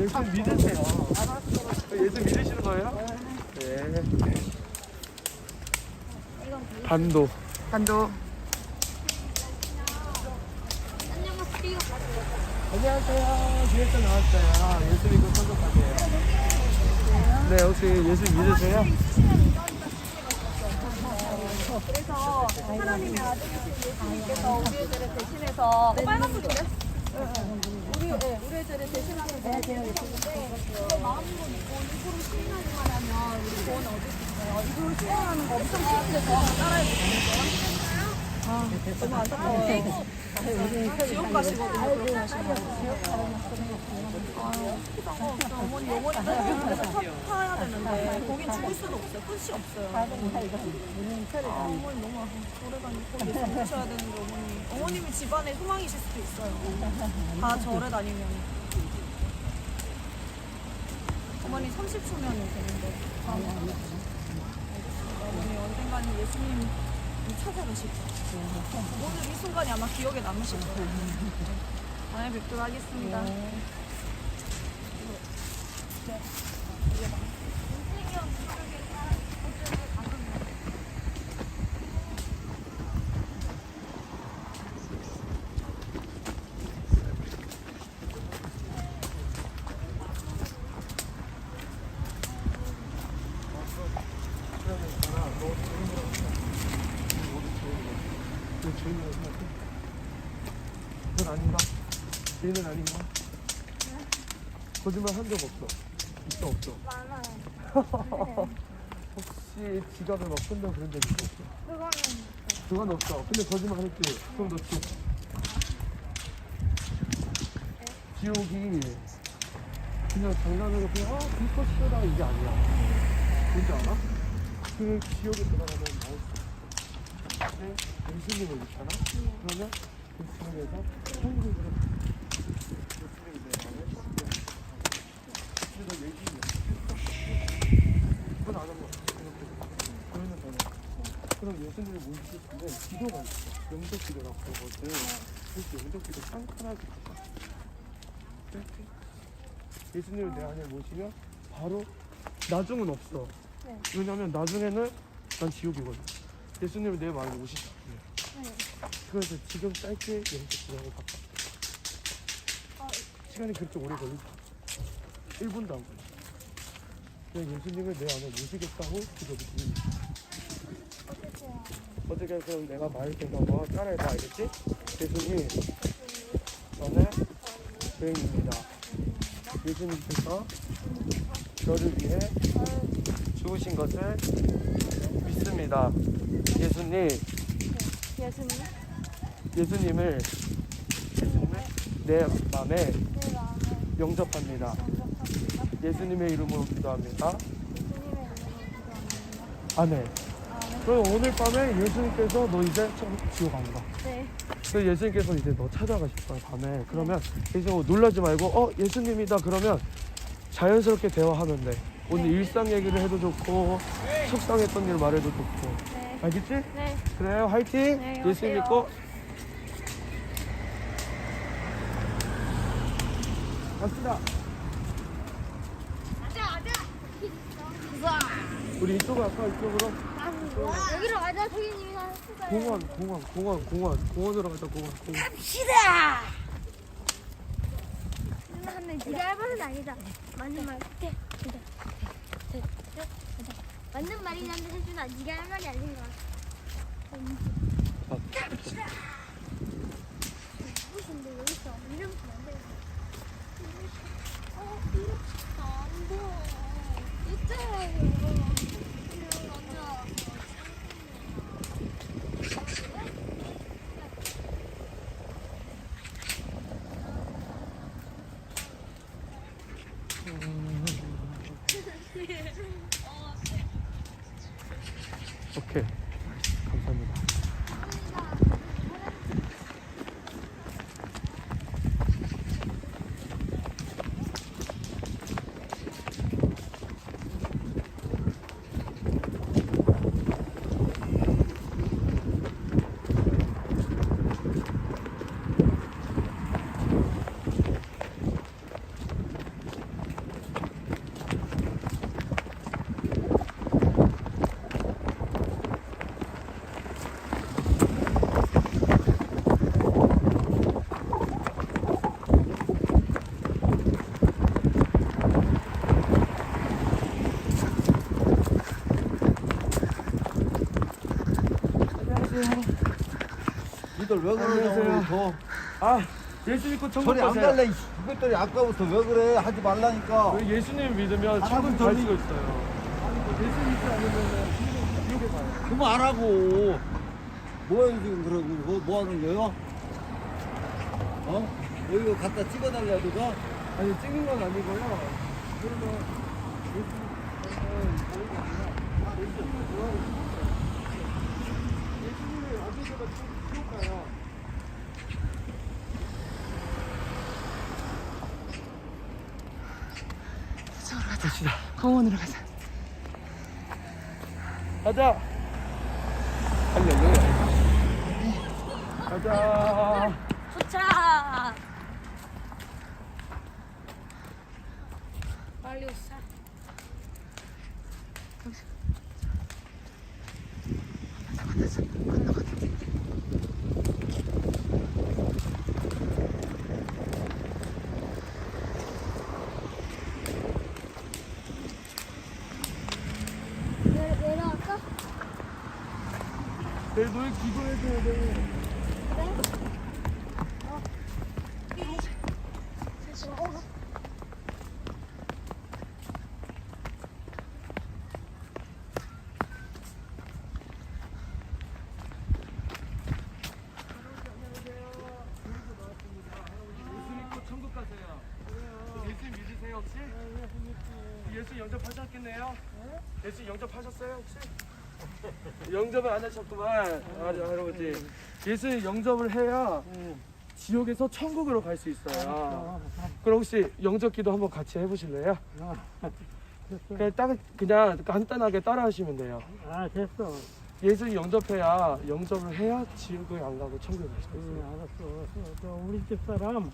예수 믿으세요. 예수 믿으시는 거예요? 네. 반도. 반도. 안녕하세요. 기획자 나왔어요. 예수 믿고 선곡하세요. 네, 혹시 예수 믿으세요? 그래서 하나님의 아들이신 예수님께서 우리들을 대신해서 빨간불 그래? 우리 네, 우리들을 대신하면서 대신하는데 그 마음으로 믿고 입으로 수행하기만 하면 우리 구원 얻을 수 있어요. 입으로 수행하는 거 엄청 쉬운데 저 한번 따라해 보세요. 아, 너무 안타까워요. 어머니, 어머니 타야 없어요. 끝이 없어요. 아, 어머니 어머니. 어머님이 집안에 희망이실 수도 있어요. 다 절에 다니면. 어머니 30초면 되는데. 아, 어머니 언젠가는 예수님 찾아가실 거예요. 오늘 이 순간이 아마 기억에 남으실 거예요. 다음에 뵙도록 하겠습니다. 그 주인이라고 생각해? 그건 아닌가? 주인은 아닌가? 거짓말 한 적 없어. 있어 없어. 많아요. 혹시 지갑을 막 푼다 그런 적 있어 없어? 그거는 그건 없어. 근데 거짓말 했지. 그럼 너 지옥. 지옥이 그냥 장난으로 그냥 아 불꽃 쏘다 이게 아니야. 뭔지 알아? 그 지옥에 들어가면 나올 수 있어. 근데 예수님을 믿잖아? 그러면 그 지옥에서 천국을 들어. 예수님이 내 마음에 근데 너 얘기해. 그건 안 하면 그러면 되네. 그럼 예수님을 모실 때는 기도가 있어. 영적 기도라고 그러거든. 그래서 영적 기도 깐깐하게 하자. 이렇게. 예수님을 내 안에 모시면 바로 나중은 없어. 네. 왜냐면 나중에는 난 지옥이거든. 예수님을 내 마음에 모시자. 네. 그래서 지금 짧게 영적 기도하고 바꿔. 아, 시간이 그렇게 오래 걸리지. 1분도 안 걸려. 그냥 예수님을 내 안에 모시겠다고 기도를 해요? 어떻게 그럼 내가 말할 때 너가 따라해봐 알겠지? 예수님 저는 죄인입니다 예수님께서 저를 위해 죽으신 것을 믿습니다 예수님 예수님? 예수님을 예수님을 내 마음에 영접합니다 영접합니다. 예수님의 이름으로 기도합니다 예수님의 이름으로 기도합니다. 아멘 그럼 오늘 밤에 예수님께서 너 이제 참 지옥 안 가. 네. 그 예수님께서 이제 너 찾아가실 거야 밤에 그러면 예수님 놀라지 말고 어 예수님이다 그러면 자연스럽게 대화하면 돼 오늘 네. 일상 얘기를 해도 좋고 속상했던 일 말해도 좋고 네. 알겠지? 네. 그래요 화이팅 네, 예수님. 믿고 갑시다 우리 이쪽으로 갈까 이쪽으로 여기로 가자. 저기님이 하셨어요. 공원 공원 공원 공원 공원으로 가자 공원 공원 시다. 누나 한명 네가 해봐는 아니다. 맞는 말. 맞는 말이긴 한데 혜준아 네가 할 말이 아닌 것 같아. 자, 무슨데 여기서 이름 안 돼. 어, 이름 안 돼. 있잖아. 이거. 왜 그러냐고 안녕하세요. 더아 예수 믿고 천국 소리 안 가세요. 이 이것들이 아까부터 왜 그래 하지 말라니까 왜 예수님 믿으면 천국 갈 돈이- 수가 있어요. 예수 믿지 않으면 지옥에 가요. 그만하고 뭐야 지금 그러고 뭐, 뭐 하는 거요? 어? 여기 갖다 찍어달라 누가? 아니 찍는 건 아니고요. 그러면 예수님은 저희가 아니라 예수님을 좋아하 믿으면 지옥 가요. 공원으로 가자. 가자. 할렐루야. 가자. 도착. 빨리 오자. 내려, 내려갈까? 내일 노예 기도해줘야 돼. 어, 예수 믿고 천국 가세요. 예수 믿으세요 혹시? 예수 영접하셨겠네요? 예수 영접하셨어요 혹시? 영접을 안 하셨구만 아, 할아버지 예수 영접을 해야 지옥에서 천국으로 갈 수 있어요 그럼 혹시 영접기도 한번 같이 해보실래요? 그냥 딱 그냥 간단하게 따라 하시면 돼요 아 됐어. 예수 영접해야 영접을 해야 지옥에 안 가고 천국에 갈수 응, 있어요 알았어. 저, 저 우리 집 사람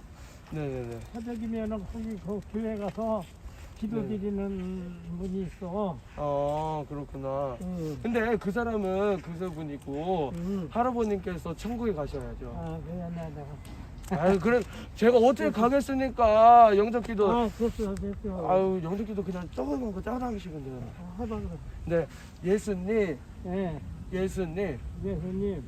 네네네 화덕이면은 거기 그 교회 가서 기도 네. 드리는 분이 있어. 아 그렇구나 응. 근데 그 사람은 그분이고 응. 할아버님께서 천국에 가셔야죠. 아 그래 내가. 아유 그래 제가 어떻게 가겠습니까 영접기도 아 됐어 됐어. 아유 영접기도 그냥 조그만 거 따라하시면 돼요. 아, 하다 그래. 네 예수님 예. 예수님 예수님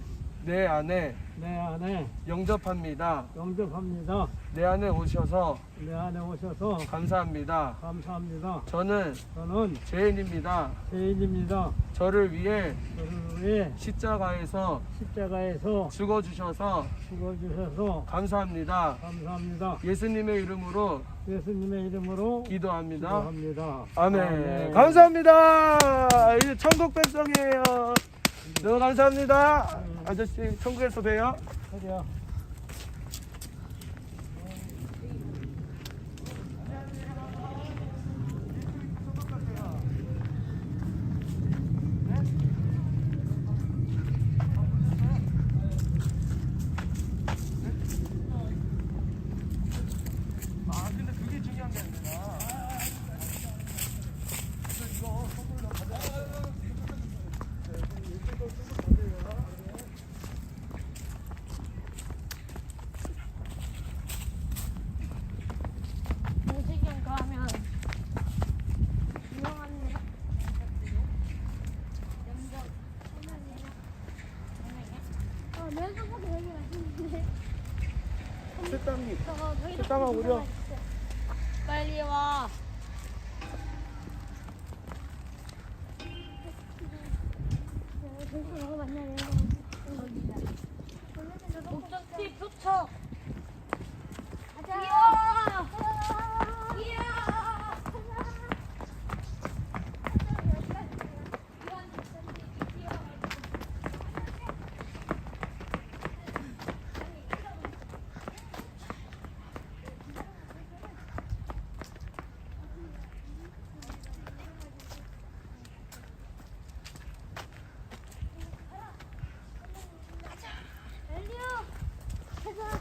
내 안에 내 안에 영접합니다. 영접합니다. 내 안에 오셔서 내 안에 오셔서 감사합니다. 감사합니다. 저는 저는 죄인입니다. 죄인입니다. 저를 위해 저를 위해 십자가에서 십자가에서 죽어주셔서 죽어주셔서 감사합니다. 감사합니다. 예수님의 이름으로 예수님의 이름으로 기도합니다. 기도합니다. 아멘. 아멘. 감사합니다. 이제 천국 백성이에요. 너무 감사합니다. 아저씨 천국에서 봬요. 그래요. 아 근데 그게 중요한 게 아니라. 이거 선물로 가져가세요. 무지경 가면 유명한 연정 어, 면소고기 되게 맛있는데 색감이 진짜 맛있어. 빨리 와. 목적지 표척 가자 이야! 엘리오 가자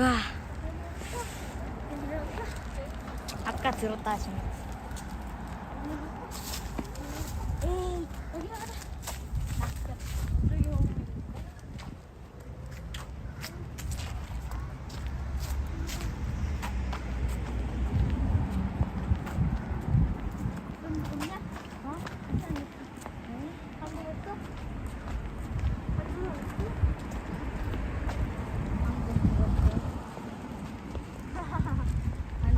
와. 아까 들었다 하시네. 에이, 여기 가자. 좀 좋냐? 어? 괜찮겠어. 응? 안 먹었어? 안 먹었어?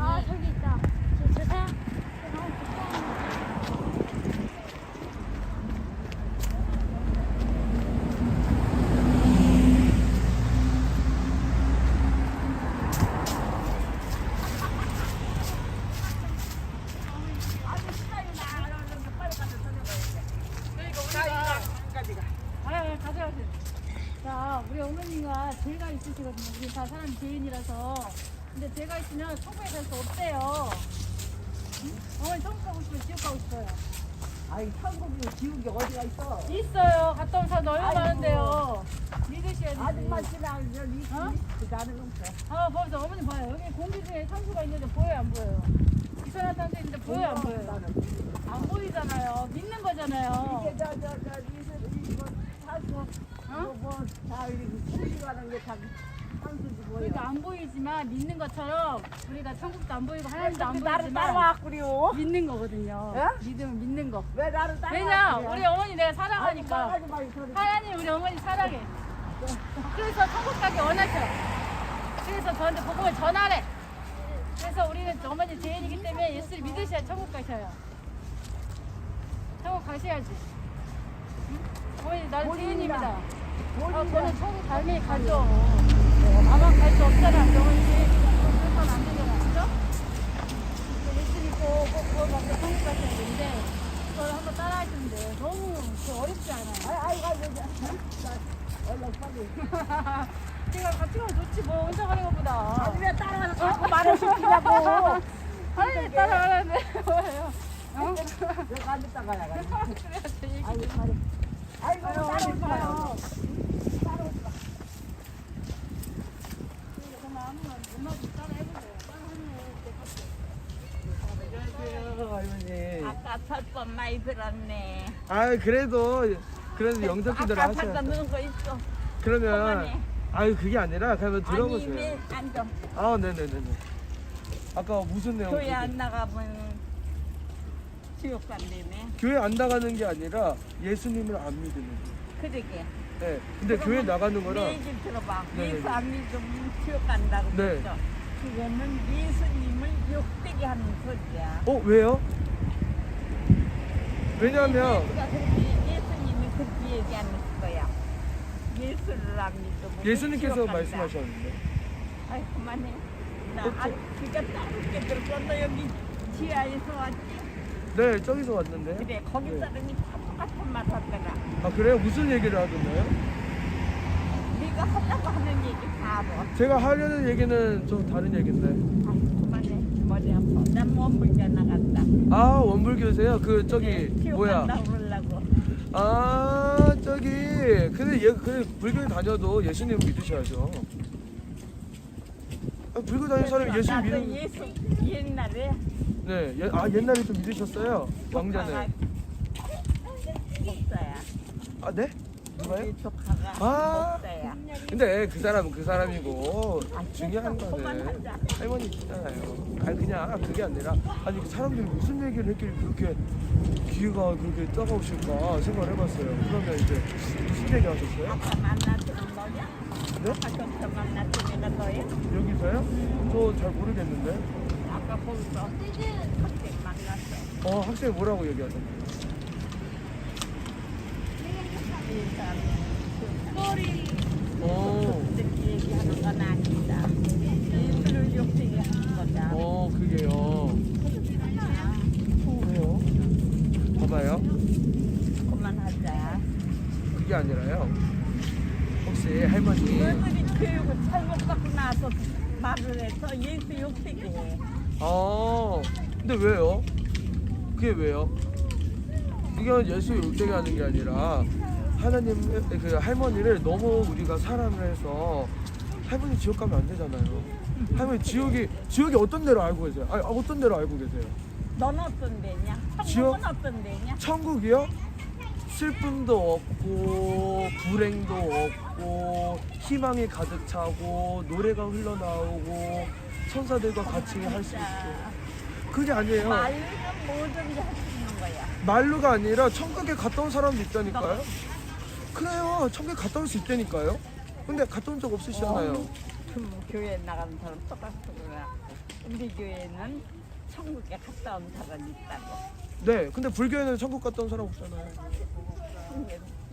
아 저기 있다. 저 저다. 아, 가져가세요. 자, 우리 어머니가 죄가 있으시거든요. 우리 다 사람 죄인이라서. 근데 죄가 있으면 천국에 갈 수 없대요. 응? 어머니 천국 가고 싶어요? 지옥 가고 싶어요? 아이 천국이 지옥이 어디가 있어? 있어요. 갔다 오면 사람 얼마 아이고. 많은데요. 믿으셔야 돼요. 아줌마 씨랑 여기 어? 그 나는 없어. 아, 보세요. 어머니 봐요. 여기 공기 중에 산수가 있는데 보여요, 안 보여요? 이산화탄소 있는데 보여요, 안 보여요? 나는. 안 보이잖아요. 믿는 거잖아요. 이게 저저저 이거 사서 어? 뭐다 게다 뭐야. 그러니까 안 보이지만 믿는 것처럼 우리가 천국도 안 보이고 하나님도 안 나를 보이지만 따라와? 믿는 거거든요. 예? 믿으면 믿는 거. 왜 나를 따라와? 왜냐? 우리 어머니 내가 사랑하니까. 말하지 마, 이 소리. 하나님 우리 어머니 사랑해. 그래서 천국 가기 원하셔. 그래서 저한테 복음을 전하래. 그래서 우리는 어머니 죄인이기 때문에 예수를 믿으셔야 천국 가셔요. 천국 가셔야지. 응? 어머니 나는 죄인입니다. 아, 저는 천국 당연히 가죠. 아마 갈수 없잖아. 영원히 그래서는 안 되잖아. 그죠? 예수 믿고 꼭 그거 갖고 천국 가셔야 되는데 그걸 한번 따라 하시면 돼요. 너무 그 어렵지 않아요. 아이 아이 아이 얼른 빨리. 제가 같이 가면 좋지 뭐 혼자 가는 것보다. 아니 왜 따라와서 자꾸 말을 시키냐고. 아니 따라가는데 뭐예요? 어? 내가 안 듣다가 나가. 그래야지 얘기. 아이고 빨리. 아이 할머니. 아까 설법 많이 들었네. 아 그래도 그래도 영접 기도를 아까 하셔야 살다 돼. 넣은 거 있어. 그러면 그만해. 아유 그게 아니라 그러면 아니, 들어보세요. 왜 앉아. 아 네네네네. 아까 무슨 내용? 교회 안 나가면 지옥 간다며. 교회 안 나가는 게 아니라 예수님을 안 믿는 거. 그러게. 네. 근데 교회 나가는 거랑 내 얘기 들어봐. 네, 예수 네. 안 믿으면 지옥 간다고 네. 그랬죠. 그거는 예수님을 욕되게 하는 소리야. 어 왜요? 예수가 그렇게 예수님이 그렇게 얘기하는 거야. 예수를 안 믿으면 예수님께서 지옥 간다. 말씀하셨는데. 아이 그만해. 나 어, 아, 그니까 따로 들고 너 여기 지하에서 왔지? 네 저기서 왔는데. 그래 거기 네. 사람이 다 똑같은 말 하더라. 아 그래요? 무슨 얘기를 하던가요? 네가 하려고 하는 얘기 다 알아. 제가 하려는 얘기는 좀 다른 얘기인데. 아이 그만해. 머리 아파. 난 몸불가 나간다. 아 원불교세요? 그 저기 네, 뭐야? 그러려고. 아 저기 근데 얘 그 불교에 다녀도 예수님 믿으셔야죠. 아, 불교 다니는 사람이 예수 나도 믿는 예수 옛날에 네, 예, 아 옛날에 좀 믿으셨어요? 왕자는. 목사야. 아 네? 누가요? 우리 조카가 아. 목사야. 근데 그 사람은 그 사람이고 아, 중요한. 거는. 할머니 있잖아요. 아니 그냥 그게 아니라 아니 그 사람들이 무슨 얘기를 했길래 그렇게 귀가 그렇게 따가우실까 생각을 해봤어요. 그러면 이제 무슨 얘기 하셨어요? 아까 만났던 너냐? 네? 만났던 애가 너야? 여기서요? 저 잘 모르겠는데. 아까 거기서 학생 만났어. 어 학생이 뭐라고 얘기하던데? 이 사람이 어, 그렇게 얘기하는 건 아니다. 예수를 욕되게 하는 거다. 어 그게요. 그래요? 봐봐요. 그만하자. 그게 아니라요. 혹시 할머니 너희들이 교육을 잘못 받고 나서 말을 해서 예수 욕되게 해. 아 근데 왜요? 그게 왜요? 이건 예수 욕되게 하는 게 아니라 하나님 그 할머니를 너무 우리가 사랑을 해서 할머니 지옥 가면 안 되잖아요. 할머니 지옥이 지옥이 어떤 데로 알고 계세요? 아니 어떤 데로 알고 계세요? 넌 어떤 데냐? 지역? 천국은 어떤 데냐? 천국이요? 슬픔도 없고 불행도 없고 희망이 가득 차고 노래가 흘러나오고 천사들과 같이 할 수 있고 그게 아니에요. 말로는 뭐든지 할 수 있는 거야. 말로가 아니라 천국에 갔다 온 사람도 있다니까요. 그래요. 천국에 갔다 올 수 있다니까요. 근데 갔다 온 적 없으시잖아요. 그럼 교회 나가는 사람 똑같구나. 우리 교회는 천국에 갔다 온 사람이 있다고. 네. 근데 불교에는 천국 갔다 온 사람 없잖아요.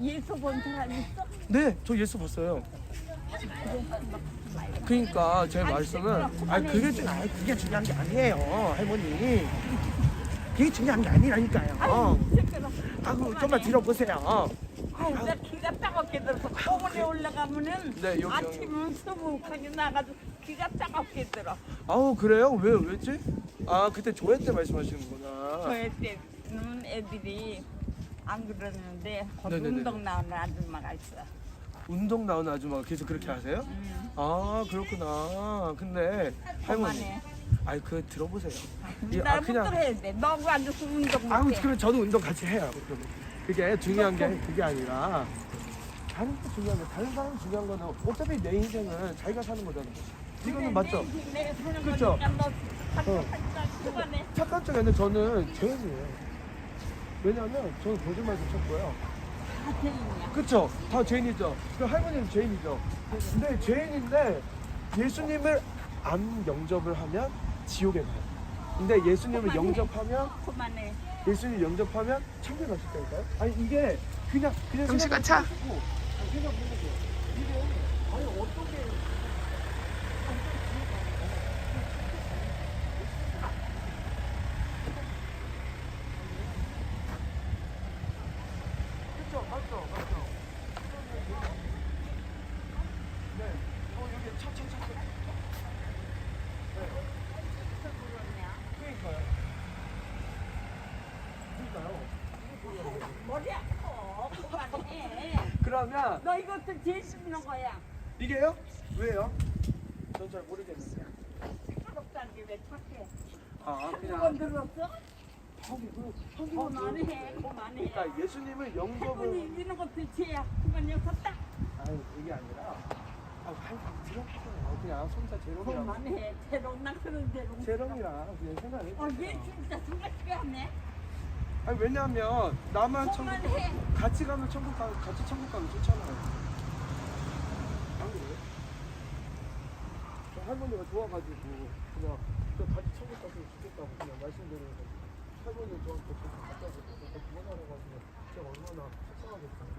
예수 본 사람 있어? 네. 저 예수 봤어요. 그러니까 제 말씀은 아니 그게 중 아니 그게 중요한 게 아니에요 할머니 그게 중요한 게 아니라니까요 아 그 좀만 들어보세요 나 귀가 따갑게 들어서 공원에 올라가면은 네, 여기, 아침은 수북하게 나가서 귀가 따갑게 들어. 아우 그래요 왜 왜지 아 그때 조회 때 말씀하시는구나 저희 때는 애들이 안 그러는데 거기 네네네. 운동 나오는 아줌마가 있어. 운동 나오는 아줌마가 계속 그렇게 하세요 음. 아 그렇구나 근데 할머니 그만해. 아이 그 들어보세요 이- 나 아, 그냥- 해야 돼. 너가 앉아서 운동 못해. 그럼 저도 운동 같이 해요 그러면. 그게 중요한 게 그게 아니라 다른 게 중요한 게 다른 사람 중요한 거는 어차피 내 인생은 자기가 사는 거잖아요 이거는 맞죠? 거니까 너 어. 착한 척인데 저는 죄인이에요. 왜냐면 저는 거짓말도 쳤고요. 다 죄인이야. 그쵸? 다 죄인이죠. 그 할머니는 죄인이죠. 근데 죄인인데 예수님을 안 영접을 하면 지옥에 가요. 근데 예수님을 그만해. 영접하면 그만해. 예수님 영접하면 천국에 갈수 있다니까요? 아니 이게 그냥 그냥 정치가 생각하고 아니, 생각해보는 거예요. 이게 아니 어떤 게 그쵸 맞죠 맞죠. 네. 어 여기 차차차. 네. 그러니까요. 그러니까요. 머리 아파. 그러면 너 이것도 제일 씹는 거야. 이게요? 왜요? 전 잘 모르겠는데. 차갑다는 게왜 착해? 아 그건 들었어? 형이 그 형이 그만해. 그만해. 그러니까 예수님을 영접을 할머니 이기는 것도 죄야. 그만 여섰다. 아니 그게 아니라 아. 그냥 손자 재롱이랑 그만해. 재롱나 그런 재롱. 재롱이랑 그냥 생각해. 어, 얘 진짜 생각해 하네. 아니 왜냐면 나만 천국 그만해. 같이 가면 천국 가 같이 천국 가면 좋잖아요. 안 그래요? 저 할머니가 좋아가지고 그냥 그 같이 천국 갔으면 좋겠다고 그냥 말씀드리는 거. 할머니 저한테 천국 갔다 오고 그만하라고 하시면 제가 얼마나 속상하겠어요.